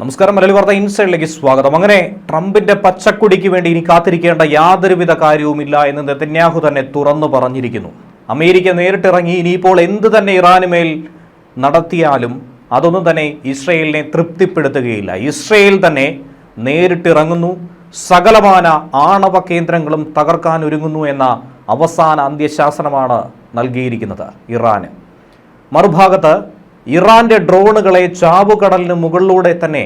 നമസ്കാരം മലയാളി വാർത്ത ഇൻസൈഡിലേക്ക് സ്വാഗതം. അങ്ങനെ ട്രംപിന്റെ പച്ചക്കുടിക്ക് വേണ്ടി ഇനി കാത്തിരിക്കേണ്ട യാതൊരുവിധ കാര്യവുമില്ല എന്ന് നെതന്യാഹു തന്നെ തുറന്നു പറഞ്ഞിരിക്കുന്നു. അമേരിക്ക നേരിട്ടിറങ്ങി ഇനിയിപ്പോൾ എന്ത് തന്നെ ഇറാനുമേൽ നടത്തിയാലും അതൊന്നും തന്നെ ഇസ്രയേലിനെ തൃപ്തിപ്പെടുത്തുകയില്ല. ഇസ്രയേൽ തന്നെ നേരിട്ടിറങ്ങുന്നു. സകലമാന ആണവ കേന്ദ്രങ്ങളും തകർക്കാൻ ഒരുങ്ങുന്നു എന്ന അവസാന അന്ത്യശാസനമാണ് നൽകിയിരിക്കുന്നത് ഇറാന്. മറുഭാഗത്ത് ഇറാന്റെ ഡ്രോണുകളെ ചാവുകടലിന് മുകളിലൂടെ തന്നെ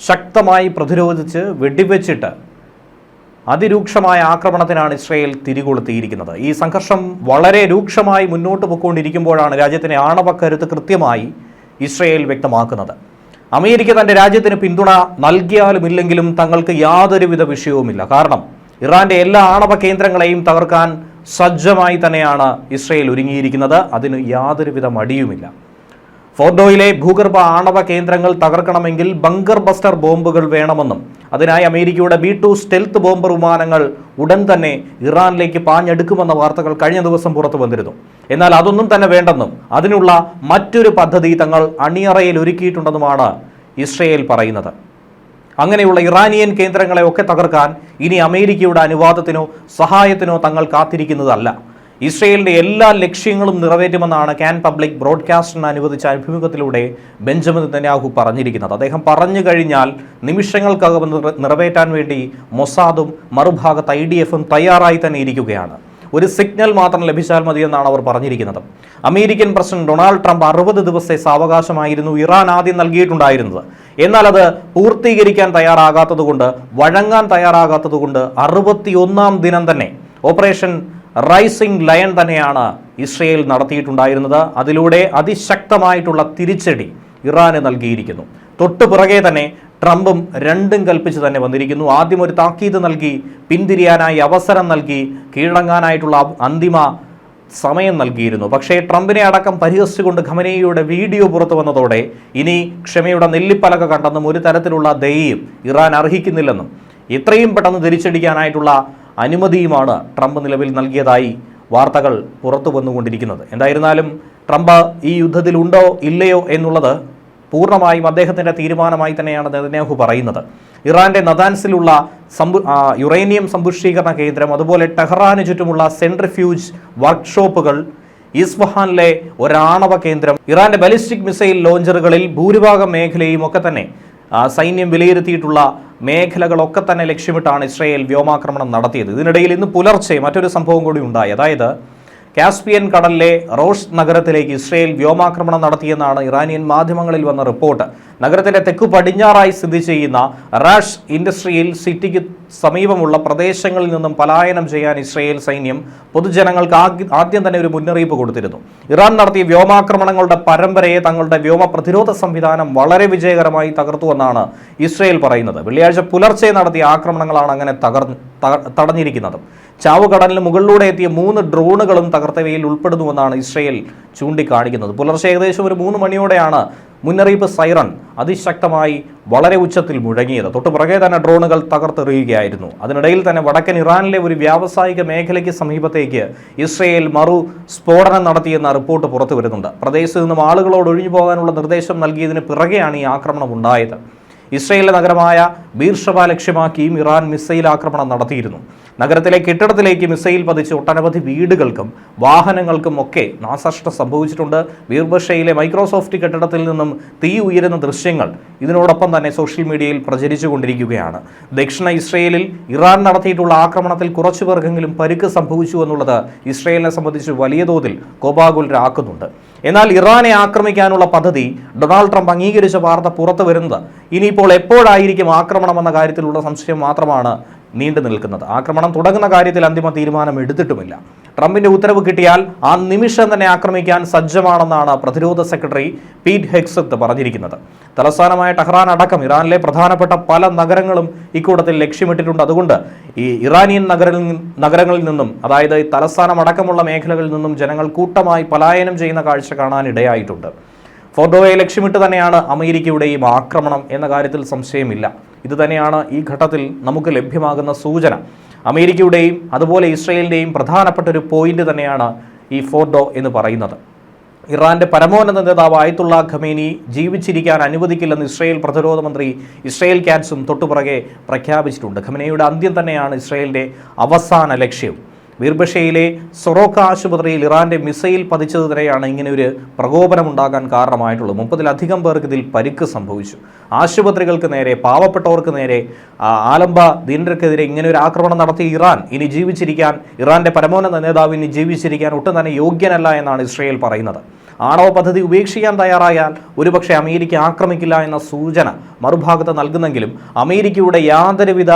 ശക്തമായി പ്രതിരോധിച്ച് വെടിവെച്ചിട്ട് അതിരൂക്ഷമായ ആക്രമണത്തിനാണ് ഇസ്രയേൽ തിരികൊളുത്തിയിരിക്കുന്നത്. ഈ സംഘർഷം വളരെ രൂക്ഷമായി മുന്നോട്ട് പോയിക്കൊണ്ടിരിക്കുമ്പോഴാണ് രാജ്യത്തിന്റെ ആണവക്കരുത്ത് കൃത്യമായി ഇസ്രയേൽ വ്യക്തമാക്കുന്നത്. അമേരിക്ക തന്റെ രാജ്യത്തിന് പിന്തുണ നൽകിയാലും ഇല്ലെങ്കിലും തങ്ങൾക്ക് യാതൊരുവിധ വിഷയവുമില്ല. കാരണം ഇറാന്റെ എല്ലാ ആണവ കേന്ദ്രങ്ങളെയും തകർക്കാൻ സജ്ജമായി തന്നെയാണ് ഇസ്രയേൽ ഒരുങ്ങിയിരിക്കുന്നത്. അതിന് യാതൊരുവിധ മടിയുമില്ല. ഫോർഡോയിലെ ഭൂഗർഭ ആണവ കേന്ദ്രങ്ങൾ തകർക്കണമെങ്കിൽ ബങ്കർ ബസ്റ്റർ ബോംബുകൾ വേണമെന്നും അതിനായി അമേരിക്കയുടെ ബി ടു സ്റ്റെൽത്ത് ബോംബർ വിമാനങ്ങൾ ഉടൻ തന്നെ ഇറാനിലേക്ക് പാഞ്ഞെടുക്കുമെന്ന വാർത്തകൾ കഴിഞ്ഞ ദിവസം പുറത്തു വന്നിരുന്നു. എന്നാൽ അതൊന്നും തന്നെ വേണ്ടെന്നും അതിനുള്ള മറ്റൊരു പദ്ധതി തങ്ങൾ അണിയറയിൽ ഒരുക്കിയിട്ടുണ്ടെന്നുമാണ് ഇസ്രയേൽ പറയുന്നത്. അങ്ങനെയുള്ള ഇറാനിയൻ കേന്ദ്രങ്ങളെ ഒക്കെ തകർക്കാൻ ഇനി അമേരിക്കയുടെ അനുവാദത്തിനോ സഹായത്തിനോ തങ്ങൾ കാത്തിരിക്കുന്നതല്ല. ഇസ്രയേലിന്റെ എല്ലാ ലക്ഷ്യങ്ങളും നിറവേറ്റുമെന്നാണ് ക്യാൻ പബ്ലിക് ബ്രോഡ്കാസ്റ്റിന് അനുവദിച്ച അഭിമുഖത്തിലൂടെ ബെഞ്ചമിൻ നെതന്യാഹു പറഞ്ഞിരിക്കുന്നത്. അദ്ദേഹം പറഞ്ഞു കഴിഞ്ഞാൽ നിമിഷങ്ങൾക്കകം നിറവേറ്റാൻ വേണ്ടി മൊസാദും മറുഭാഗത്ത് ഐ ഡി എഫും തയ്യാറായി തന്നെ ഇരിക്കുകയാണ്. ഒരു സിഗ്നൽ മാത്രം ലഭിച്ചാൽ മതിയെന്നാണ് അവർ പറഞ്ഞിരിക്കുന്നത്. അമേരിക്കൻ പ്രസിഡന്റ് ഡൊണാൾഡ് ട്രംപ് അറുപത് ദിവസത്തെ സാവകാശമായിരുന്നു ഇറാൻ ആദ്യം നൽകിയിട്ടുണ്ടായിരുന്നത്. എന്നാൽ അത് പൂർത്തീകരിക്കാൻ തയ്യാറാകാത്തതുകൊണ്ട് വഴങ്ങാൻ തയ്യാറാകാത്തതുകൊണ്ട് അറുപത്തിയൊന്നാം ദിനം തന്നെ ഓപ്പറേഷൻ റൈസിംഗ് ലയൺ തന്നെയാണ് ഇസ്രയേൽ നടത്തിയിട്ടുണ്ടായിരുന്നത്. അതിലൂടെ അതിശക്തമായിട്ടുള്ള തിരിച്ചടി ഇറാന് നൽകിയിരിക്കുന്നു. തൊട്ടു പുറകെ തന്നെ ട്രംപും രണ്ടും കൽപ്പിച്ച് തന്നെ വന്നിരിക്കുന്നു. ആദ്യം ഒരു താക്കീത് നൽകി പിന്തിരിയാനായി അവസരം നൽകി കീഴടങ്ങാനായിട്ടുള്ള അന്തിമ സമയം നൽകിയിരുന്നു. പക്ഷേ ട്രംപിനെ അടക്കം പരിഹസിച്ചുകൊണ്ട് ഖമനേയുടെ വീഡിയോ പുറത്തു വന്നതോടെ ഇനി ക്ഷമയുടെ നെല്ലിപ്പലക കണ്ടെന്നും ഒരു തരത്തിലുള്ള ദയയും ഇറാൻ അർഹിക്കുന്നില്ലെന്നും ഇത്രയും പെട്ടെന്ന് തിരിച്ചടിക്കാനായിട്ടുള്ള അനുമതിയുമാണ് ട്രംപ് നിലവിൽ നൽകിയതായി വാർത്തകൾ പുറത്തു വന്നുകൊണ്ടിരിക്കുന്നത്. എന്തായിരുന്നാലും ട്രംപ് ഈ യുദ്ധത്തിലുണ്ടോ ഇല്ലയോ എന്നുള്ളത് പൂർണമായും അദ്ദേഹത്തിന്റെ തീരുമാനമായി തന്നെയാണ് നെതന്യാഹു പറയുന്നത്. ഇറാന്റെ നദാൻസിലുള്ള സമ്പു യുറേനിയം സമ്പുഷ്ടീകരണ കേന്ദ്രം അതുപോലെ ടെഹ്റാന് ചുറ്റുമുള്ള സെൻട്രിഫ്യൂജ് വർക്ക്ഷോപ്പുകൾ ഇസ്ഫഹാനിലെ ഒരാണവ കേന്ദ്രം ഇറാന്റെ ബലിസ്റ്റിക് മിസൈൽ ലോഞ്ചറുകളിൽ ഭൂരിഭാഗം മേഖലയും ഒക്കെ തന്നെ സൈന്യം വിലയിരുത്തിയിട്ടുള്ള മേഖലകളൊക്കെ തന്നെ ലക്ഷ്യമിട്ടാണ് ഇസ്രയേൽ വ്യോമാക്രമണം നടത്തിയത്. ഇതിനിടയിൽ ഇന്ന് പുലർച്ചെ മറ്റൊരു സംഭവം കൂടി ഉണ്ടായി. അതായത് കാസ്പിയൻ കടലിലെ റോഷ് നഗരത്തിലേക്ക് ഇസ്രയേൽ വ്യോമാക്രമണം നടത്തിയെന്നാണ് ഇറാനിയൻ മാധ്യമങ്ങളിൽ വന്ന റിപ്പോർട്ട്. നഗരത്തിലെ തെക്കു പടിഞ്ഞാറായി സ്ഥിതി ചെയ്യുന്ന റാഷ് ഇൻഡസ്ട്രിയൽ സിറ്റിക്ക് സമീപമുള്ള പ്രദേശങ്ങളിൽ നിന്നും പലായനം ചെയ്യാൻ ഇസ്രയേൽ സൈന്യം പൊതുജനങ്ങൾക്ക് ആദ്യം തന്നെ ഒരു മുന്നറിയിപ്പ് കൊടുത്തിരുന്നു. ഇറാൻ നടത്തിയ വ്യോമാക്രമണങ്ങളുടെ പരമ്പരയെ തങ്ങളുടെ വ്യോമ പ്രതിരോധ സംവിധാനം വളരെ വിജയകരമായി തകർത്തുവെന്നാണ് ഇസ്രയേൽ പറയുന്നത്. വെള്ളിയാഴ്ച പുലർച്ചെ നടത്തിയ ആക്രമണങ്ങളാണ് അങ്ങനെ തകർ തക- തടഞ്ഞിരിക്കുന്നത്. ചാവുകടലിന് മുകളിലൂടെ എത്തിയ മൂന്ന് ഡ്രോണുകളും തകർത്തവയിൽ ഉൾപ്പെടുന്നുവെന്നാണ് ഇസ്രയേൽ ചൂണ്ടിക്കാണിക്കുന്നത്. പുലർച്ചെ ഏകദേശം ഒരു മൂന്ന് മണിയോടെയാണ് മുന്നറിയിപ്പ് സൈറൺ അതിശക്തമായി വളരെ ഉച്ചത്തിൽ മുഴങ്ങിയത്. തൊട്ടു പുറകെ തന്നെ ഡ്രോണുകൾ തകർത്തെറിയുകയായിരുന്നു. അതിനിടയിൽ തന്നെ വടക്കൻ ഇറാനിലെ ഒരു വ്യാവസായിക മേഖലയ്ക്ക് സമീപത്തേക്ക് ഇസ്രയേൽ മറു സ്ഫോടനം നടത്തിയെന്ന റിപ്പോർട്ട് പുറത്തു വരുന്നുണ്ട് പ്രദേശത്ത് നിന്നും ആളുകളോട് ഒഴിഞ്ഞു പോകാനുള്ള നിർദ്ദേശം നൽകിയതിന് പിറകെയാണ് ഈ ആക്രമണം ഉണ്ടായത്. ഇസ്രയേലിലെ നഗരമായ ബീർഷബ ലക്ഷ്യമാക്കിയും ഇറാൻ മിസൈൽ ആക്രമണം നടത്തിയിരുന്നു. നഗരത്തിലെ കെട്ടിടത്തിലേക്ക് മിസൈൽ പതിച്ച് ഒട്ടനവധി വീടുകൾക്കും വാഹനങ്ങൾക്കും ഒക്കെ നാശനഷ്ടം സംഭവിച്ചിട്ടുണ്ട്. ബീർബഷയിലെ മൈക്രോസോഫ്റ്റ് കെട്ടിടത്തിൽ നിന്നും തീ ഉയരുന്ന ദൃശ്യങ്ങൾ ഇതിനോടൊപ്പം തന്നെ സോഷ്യൽ മീഡിയയിൽ പ്രചരിച്ചുകൊണ്ടിരിക്കുകയാണ് ദക്ഷിണ ഇസ്രയേലിൽ ഇറാൻ നടത്തിയിട്ടുള്ള ആക്രമണത്തിൽ കുറച്ചു പേർക്കെങ്കിലും പരുക്ക് സംഭവിച്ചു എന്നുള്ളത് ഇസ്രയേലിനെ സംബന്ധിച്ച് വലിയ തോതിൽ കോപാകുലരാക്കുന്നുണ്ട്. എന്നാൽ ഇറാനെ ആക്രമിക്കാനുള്ള പദ്ധതി ഡൊണാൾഡ് ട്രംപ് അംഗീകരിച്ച വാർത്ത പുറത്തു വരുന്നത്. ഇനിയിപ്പോൾ എപ്പോഴായിരിക്കും ആക്രമണം എന്ന കാര്യത്തിലുള്ള സംശയം മാത്രമാണ് നീണ്ടു നിൽക്കുന്നത് ആക്രമണം തുടങ്ങുന്ന കാര്യത്തിൽ അന്തിമ തീരുമാനം എടുത്തിട്ടുമില്ല. ട്രംപിന്റെ ഉത്തരവ് കിട്ടിയാൽ ആ നിമിഷം തന്നെ ആക്രമിക്കാൻ സജ്ജമാണെന്നാണ് പ്രതിരോധ സെക്രട്ടറി പീറ്റ് ഹെക്സത്ത് പറഞ്ഞിരിക്കുന്നത്. തലസ്ഥാനമായ ടെഹ്റാൻ അടക്കം ഇറാനിലെ പ്രധാനപ്പെട്ട പല നഗരങ്ങളും ഇക്കൂട്ടത്തിൽ ലക്ഷ്യമിട്ടിട്ടുണ്ട്. അതുകൊണ്ട് ഈ ഇറാനിയൻ നഗരങ്ങളിൽ നഗരങ്ങളിൽ നിന്നും അതായത് തലസ്ഥാനം അടക്കമുള്ള മേഖലകളിൽ നിന്നും ജനങ്ങൾ കൂട്ടമായി പലായനം ചെയ്യുന്ന കാഴ്ച കാണാൻ ഇടയായിട്ടുണ്ട്. ഫോർഡോയെ ലക്ഷ്യമിട്ട് തന്നെയാണ് അമേരിക്കയുടെയും ആക്രമണം എന്ന കാര്യത്തിൽ സംശയമില്ല. ഇത് തന്നെയാണ് ഈ ഘട്ടത്തിൽ നമുക്ക് ലഭ്യമാകുന്ന സൂചന. അമേരിക്കയുടെയും അതുപോലെ ഇസ്രയേലിന്റെയും പ്രധാനപ്പെട്ട ഒരു പോയിന്റ് തന്നെയാണ് ഈ ഫോർഡോ എന്ന് പറയുന്നത്. ഇറാന്റെ പരമോന്നത നേതാവ് ആയത്തുള്ള ഖമേനി ജീവിച്ചിരിക്കാൻ അനുവദിക്കില്ലെന്ന് ഇസ്രയേൽ പ്രതിരോധ മന്ത്രി ഇസ്രയേൽ ക്യാറ്റ്സും തൊട്ടുപുറകെ പ്രഖ്യാപിച്ചിട്ടുണ്ട്. ഖമേനയുടെ അന്ത്യം തന്നെയാണ് ഇസ്രായേലിന്റെ അവസാന ലക്ഷ്യം. വീർബഷയിലെ സൊറോക്ക ആശുപത്രിയിൽ ഇറാന്റെ മിസൈൽ പതിച്ചതിനെയാണ് ഇങ്ങനെ ഒരു പ്രകോപനമുണ്ടാകാൻ കാരണമായിട്ടുള്ളത്. മുപ്പതിലധികം പേർക്ക് ഇതിൽ പരിക്ക് സംഭവിച്ചു. ആശുപത്രികൾക്ക് നേരെ പാവപ്പെട്ടവർക്ക് നേരെ ആലംബ ദീനർക്കെതിരെ ഇങ്ങനെ ഒരു ആക്രമണം നടത്തിയ ഇറാൻ ഇനി ജീവിച്ചിരിക്കാൻ ഇറാന്റെ പരമോന്നത നേതാവ് ഇനി ജീവിച്ചിരിക്കാൻ ഒട്ടും തന്നെ യോഗ്യനല്ല എന്നാണ് ഇസ്രയേൽ പറയുന്നത്. ആണവ പദ്ധതി ഉപേക്ഷിക്കാൻ തയ്യാറായാൽ ഒരുപക്ഷെ അമേരിക്ക ആക്രമിക്കില്ല എന്ന സൂചന മറുഭാഗത്ത് നൽകുന്നെങ്കിലും അമേരിക്കയുടെ യാതൊരുവിധ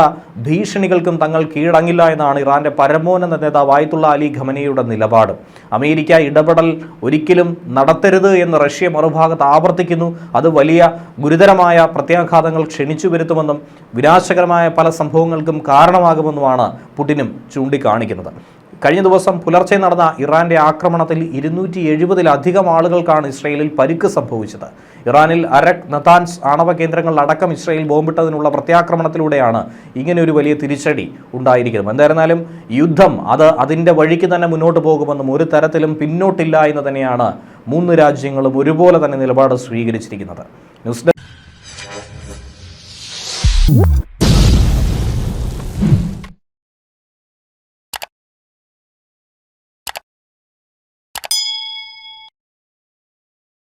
ഭീഷണികൾക്കും തങ്ങൾ കീഴടങ്ങില്ല എന്നാണ് ഇറാന്റെ പരമോന്നത നേതാവ് ആയത്തുള്ള അലി ഖമനിയുടെ നിലപാട്. അമേരിക്ക ഇടപെടൽ ഒരിക്കലും നടത്തരുത് എന്ന് റഷ്യ മറുഭാഗത്ത് ആവർത്തിക്കുന്നു. അത് വലിയ ഗുരുതരമായ പ്രത്യാഘാതങ്ങൾ ക്ഷണിച്ചു വരുത്തുമെന്നും വിനാശകരമായ പല സംഭവങ്ങൾക്കും കാരണമാകുമെന്നുമാണ് പുടിനും ചൂണ്ടിക്കാണിക്കുന്നത്. കഴിഞ്ഞ ദിവസം പുലർച്ചെ നടന്ന ഇറാന്റെ ആക്രമണത്തിൽ ഇരുന്നൂറ്റി എഴുപതിലധികം ആളുകൾക്കാണ് ഇസ്രയേലിൽ പരിക്ക് സംഭവിച്ചത്. ഇറാനിൽ അരക് നതാൻസ് ആണവ കേന്ദ്രങ്ങളിലടക്കം ഇസ്രയേൽ ബോംബിട്ടതിനുള്ള പ്രത്യാക്രമണത്തിലൂടെയാണ് ഇങ്ങനെ ഒരു വലിയ തിരിച്ചടി ഉണ്ടായിരിക്കുന്നത്. എന്തായിരുന്നാലും യുദ്ധം അത് അതിന്റെ വഴിക്ക് തന്നെ മുന്നോട്ട് പോകുമെന്നും ഒരു തരത്തിലും പിന്നോട്ടില്ല എന്ന് തന്നെയാണ് മൂന്ന് രാജ്യങ്ങളും ഒരുപോലെ തന്നെ നിലപാട് സ്വീകരിച്ചിരിക്കുന്നത്. News desk